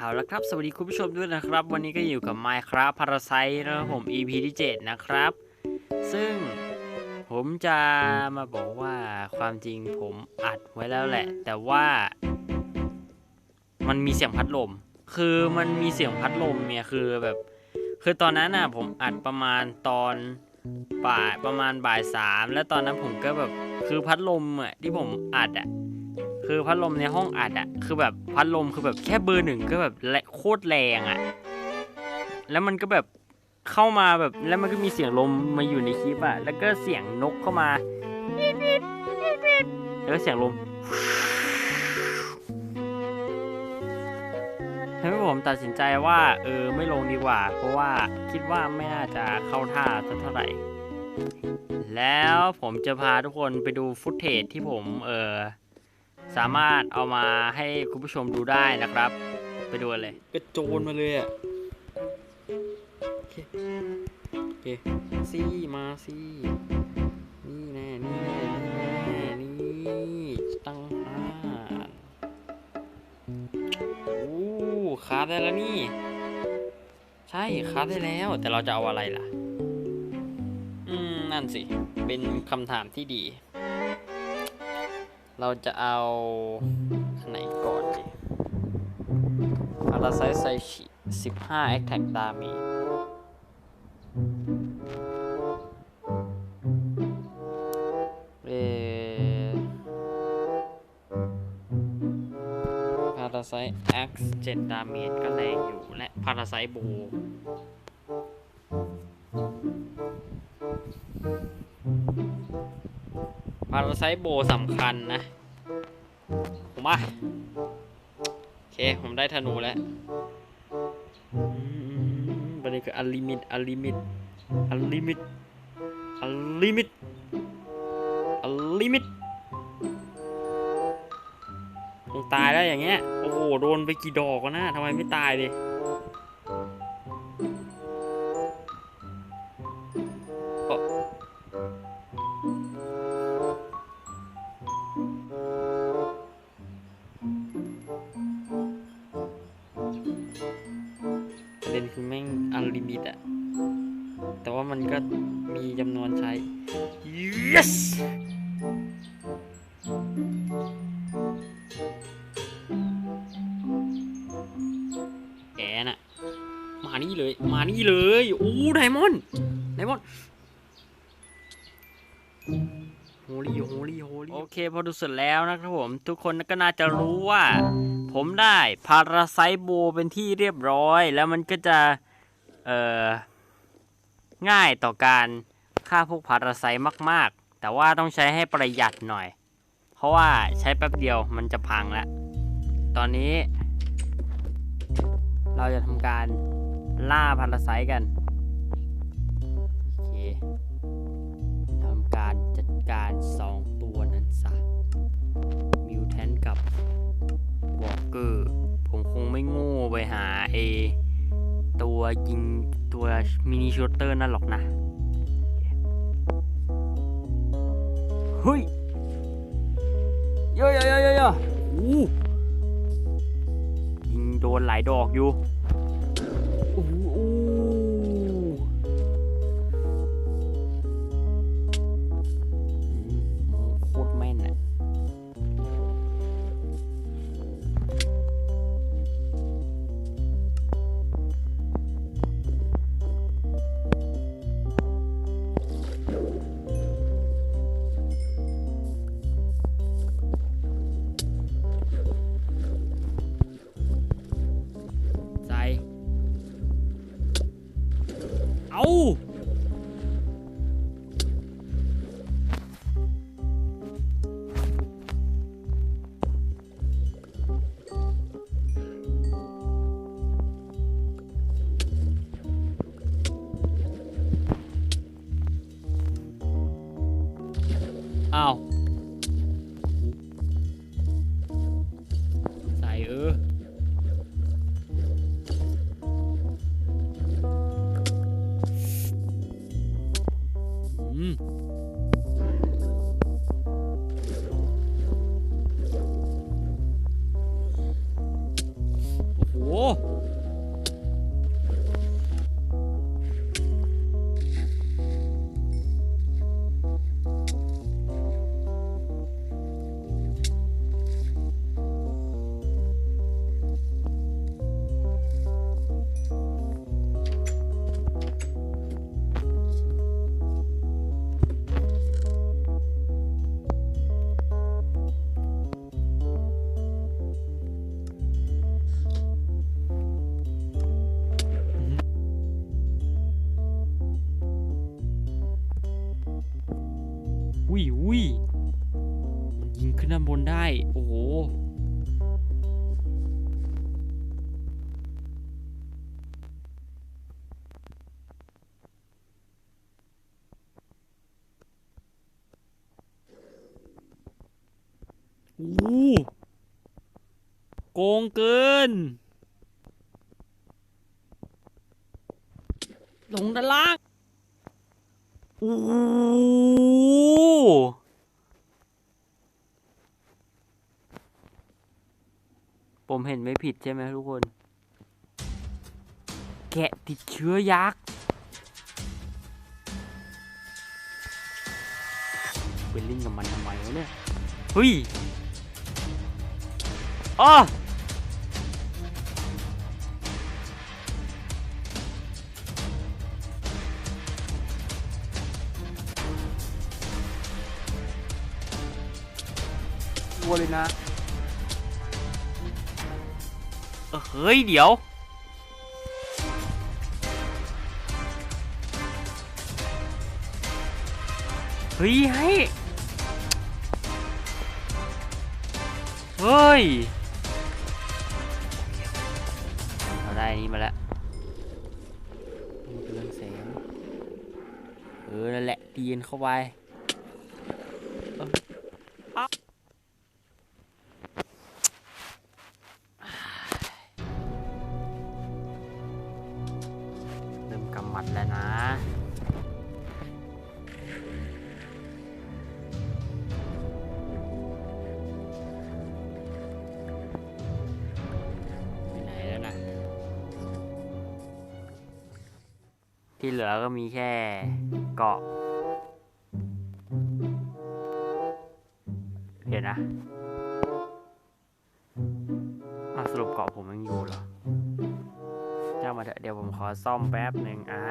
เอาละครับ สวัสดีคุณผู้ชมด้วยนะครับ วันนี้ก็อยู่กับ Minecraft p a r a s i t นะครับผม EP ที่ 7 นะครับ ซึ่งผมจะมาบอกว่าความจริงผมอัดไว้แล้วแหละ แต่ว่า มันมีเสียงพัดลม คือมันมีเสียงพัดลมเนี่ยคือแบบ คือตอนนั้นน่ะผมอัดประมาณตอนบ่ายประมาณบ่ายสามแล้วตอนนั้นผมก็แบบคือพัดลมอะที่ผมอัดอะ คือพัดลมในห้องอัดอะคือแบบพัดลมคือแบบแค่เบอร์หนึ่งก็แบบแรงโคตรแรงอะแล้วมันก็แบบเข้ามาแบบแล้วมันก็มีเสียงลมมาอยู่ในคลิปอะแล้วก็เสียงนกเข้ามาแล้วก็เสียงลมทำให้ผมตัดสินใจว่าเออไม่ลงดีกว่า เพราะว่าคิดว่าไม่น่าจะเข้าท่าสักเท่าไหร่ แล้วผมจะพาทุกคนไปดูฟุตเทจที่ผมเออ สามารถเอามาให้คุณผู้ชมดูได้นะครับ ไปดูกันเลย กระโจนมาเลยอะ โอเค โอเคซี่มาซี่นี่แน่นี่แน่นี่แน่นี่ตั้งห้าโอ้คาดได้แล้วนี่ ใช่คาดได้แล้ว แต่เราจะเอาอะไรล่ะ อืม นั่นสิ เป็นคำถามที่ดี เราจะเอาอันไหนก่อนดีพาราไซไซชิ15 Attack Damage เอพาราไซ X 7 Damage ก็แรงอยู่และพาราไซโบ ไซโบสำคัญนะผมว่าโอเค ผมได้ธนูแล้วอืมประเด็นคืออัลลิมิต อัลลิมิต อัลลิมิต อัลลิมิต อัลลิมิตคงตายแล้วอย่างเงี้ย โอ้โห โดนไปกี่ดอกวะนะทำไมไม่ตายดิ ด็นคือแม่งอันลิมิตอะแต่ว่ามันก็มีจำนวนใช้ yes แกน่ะ มานี่เลย มานี่เลย โอ้ไดมอนด์ไดมอนด์โฮลี่โฮลี่โฮลี่โอเค พอดูเสร็จแล้วนะครับผม ทุกคนก็น่าจะรู้ว่า ผมได้พาราไซโบเป็นที่เรียบร้อย แล้วมันก็จะเอ่อง่ายต่อการฆ่าพวกพาราไซมาก ๆ แต่ว่าต้องใช้ให้ประหยัดหน่อย เพราะว่าใช้แป๊บเดียวมันจะพังแล้ว ตอนนี้ เราจะทำการล่าพาราไซกันโอเคทำการจัดการสอง วอลเกอร์ ผมคงไม่โง่ไปหาเอตัวยิงตัวมินิชูเตอร์นั่นหรอกนะ เฮ้ยเยโยโยโยโยอู้ยิงโดนหลายดอกอยู่ อุ้ยอุ้ยมันยิงขึ้นด้านบนได้ โอ้โหโอ้โกงเกิน ลงด้านล่างโอ้โห ผมเห็นไม่ผิดใช่ไหมทุกคน แกะติดเชื้อยักษ์ไปเล่นกับมันทำไมวะเนี่ยเฮ้ยอ้อกลัวเลยนะ เฮ้ย เดี๋ยว เฮ้ยให้เฮ้ย เราได้นนี้มาแล้วเรืองแสง เออ นั่นแหละตีนเข้าไป อก็มีแค่เกาะ เห็นนะอะสรุปเกาะผมยังอยู่เหรอจ้างมาเถอะเดี๋ยวผมขอซ่อมแป๊บหนึ่งอ่า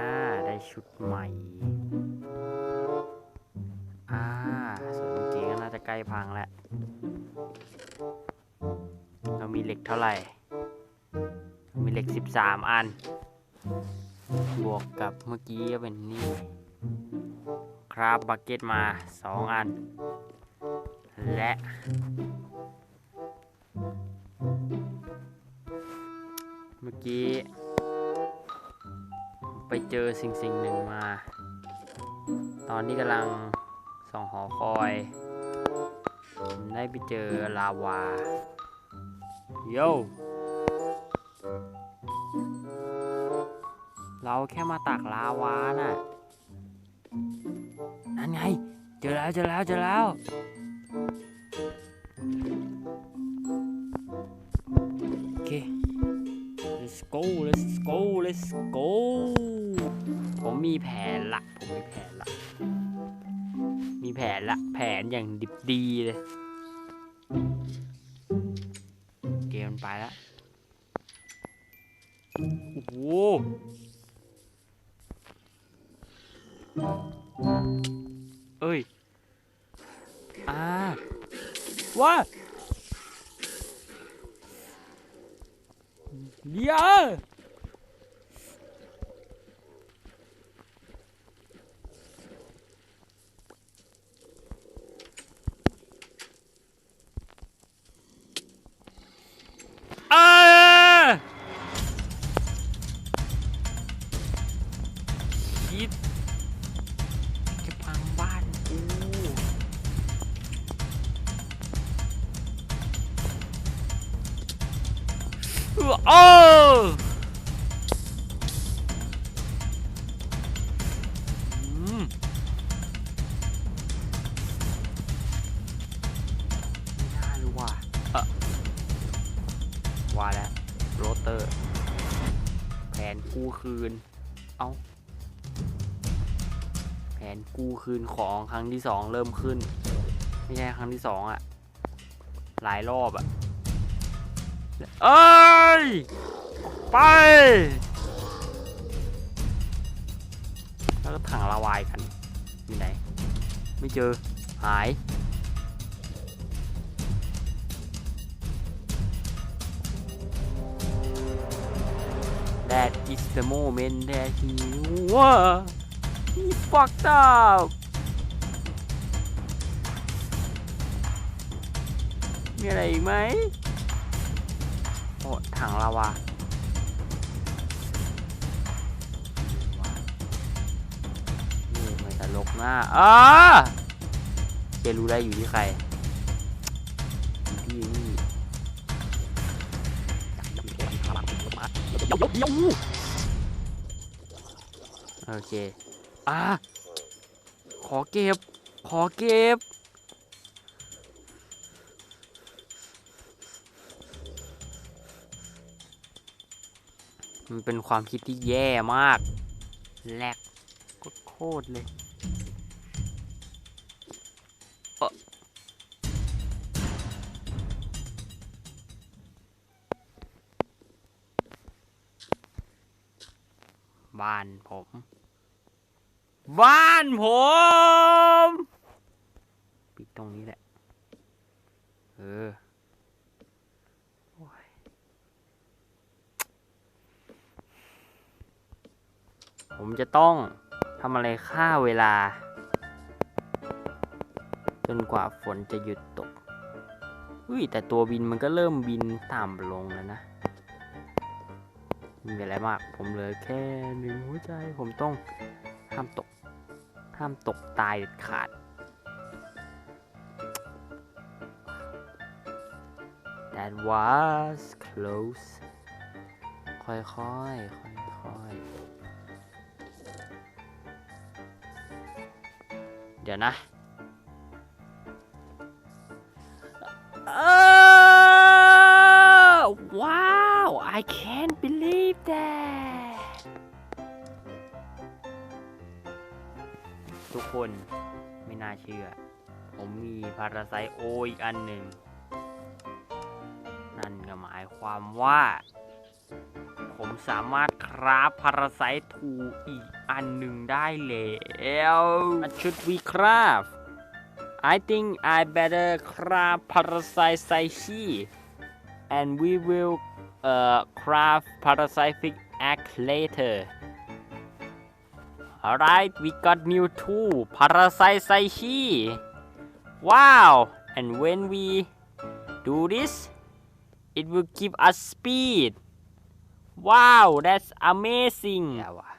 ได้ชุดใหม่ อ่าส่วนเมื่อกี้ก็น่าจะใกล้พังแล้วเรามีเหล็กเท่าไหร่ มีเหล็ก 13 อัน บวกกับเมื่อกี้ก็เป็นนี่ คราบบักเก็ตมา 2 อัน และ เมื่อกี้ ไปเจอสิ่งสิ่งหนึ่งมา ตอนนี้กำลังส่องหอคอยได้ไปเจอลาวา โย เราแค่มาตักลาวาน่ะ นั่นไง เจอแล้วเจอแล้วเจอแล้ว โอเค let's go let's go let's go ผมมีแผนละ ผมมีแผนละ มีแผนละ แผนอย่างดิบดีเลย อ่าว่ โอ้ว่ะเออว่าแล้วโรเตอร์ แผนกู้คืน เอาแผนกู้คืนของครั้งที่สองเริ่มขึ้น ไม่ใช่ครั้งที่สองอะหลายรอบอะ เอ้ย ไปแล้วก็ถังละวายกันอยู่ไหน ไม่เจอ หาย That is the moment that he was he fucked up มีอะไรอีกไหม อ้ถังลาวานี่ไม่ตลกหน้าอ้าเจรู้ได้อยู่ที่ใครอยู่ที่นี่โอเคอะขอเก็บ ขอเก็บ มันเป็นความคิดที่แย่มากแลกโคตรเลยเอ่อบ้านผม บ้านผม ปิดตรงนี้แหละ เออโอ้ย ผมจะต้องทำอะไรฆ่าเวลา จนกว่าฝนจะหยุดตกอุ้ยแต่ตัวบินมันก็เริ่มบินต่ำลงแล้วนะมมีอะไรมาก ผมเหลือแค่หนึ่งหัวใจ ผมต้องห้ามตก ห้ามตกตายเด็ดขาด That was close ค่อยๆ ค่อยๆ เดี๋ยวนะ Oh, wow! I can't believe that ทุกคนไม่น่าเชื่อ ผมมีพาราไซโออีกอันหนึ่ง นั่นก็หมายความว่า สามารถคราฟพาราไซทูอีกอันหนึ่งได้แล้ว Should we craft I think I better craft parasite Saishi and we will uh, craft parasitic egg later Alright we got new tool parasite Saishi Wow and when we do this it will give us speed Wow that's amazing อย่าวะ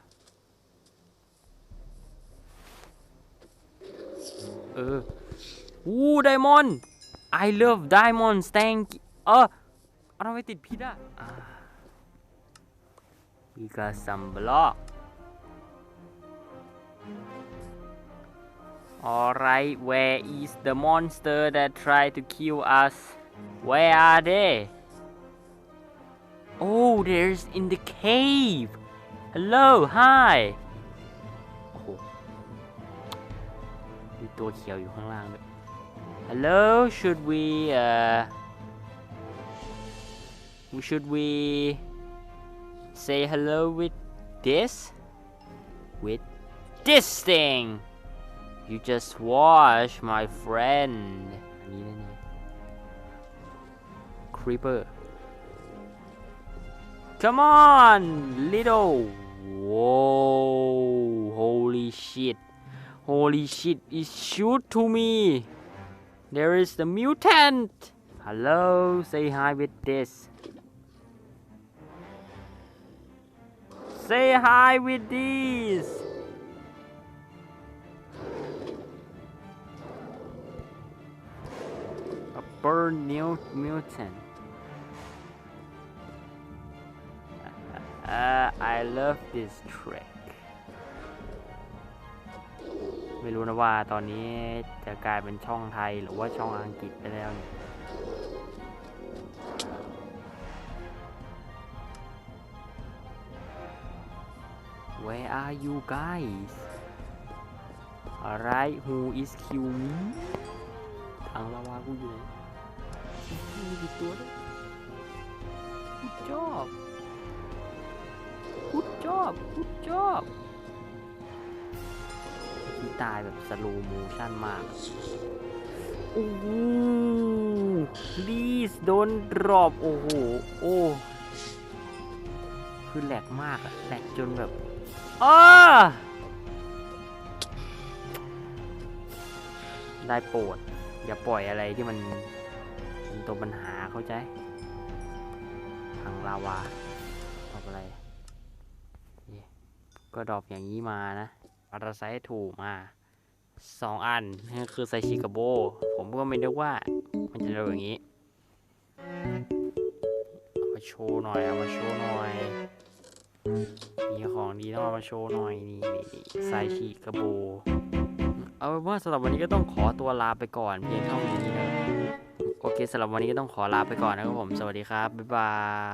เอออู้ไดมอนด์ I love diamonds thank you เออเอาทำไมติดพิษอะอ่า We got some block Alright where is the monster that tried to kill us Where are they Oh there's in the cave Hello hi โอ้โห มีตัวเขียวอยู่ข้างล่างด้วย Hello should we uh should we say hello with this with this thing you just watch my friend อันนี้แน่ๆ creeper come on little whoa holy shit Holy shit, it shoot to me. There is the mutant. Hello, say hi with this. Say hi with this. A burn new mutant. Uh, I love this trick. ไม่รู้นะว่าตอนนี้จะกลายเป็นช่องไทยหรือว่าช่องอังกฤษไปแล้วเนี่ย Where are you guys อะไร Who is kill me ทางลาวากูอยู่ไหนมีกี่ตัวด้วย Good job job Good job ที่ตายแบบสโลโมชั่นมากโอ้โห please don't drop โอ้โห โอ้ คือแหลกมากอะแหลกจนแบบอ้าได้โปรด อย่าปล่อยอะไรที่มันเป็นตัวปัญหาเข้าใจทางลาวาดอกอะไรนี่ ก็ดอกอย่างนี้มานะปาราไซต์ถูกมาสองอันนี่คือไซชิกาโบ ผมก็ไม่นึกว่ามันจะเร็วอย่างนี้เอามาโชว์หน่อยเอามาโชว์หน่อย มีของดีต้องเอามาโชว์หน่อยนี่นี่ไซชิกาโบ เอาเป็นว่าสำหรับวันนี้ก็ต้องขอตัวลาไปก่อนเพียงเท่านี้นะครับโอเคสำหรับวันนี้ก็ต้องขอลาไปก่อนนะครับผม สวัสดีครับ บ๊ายบาย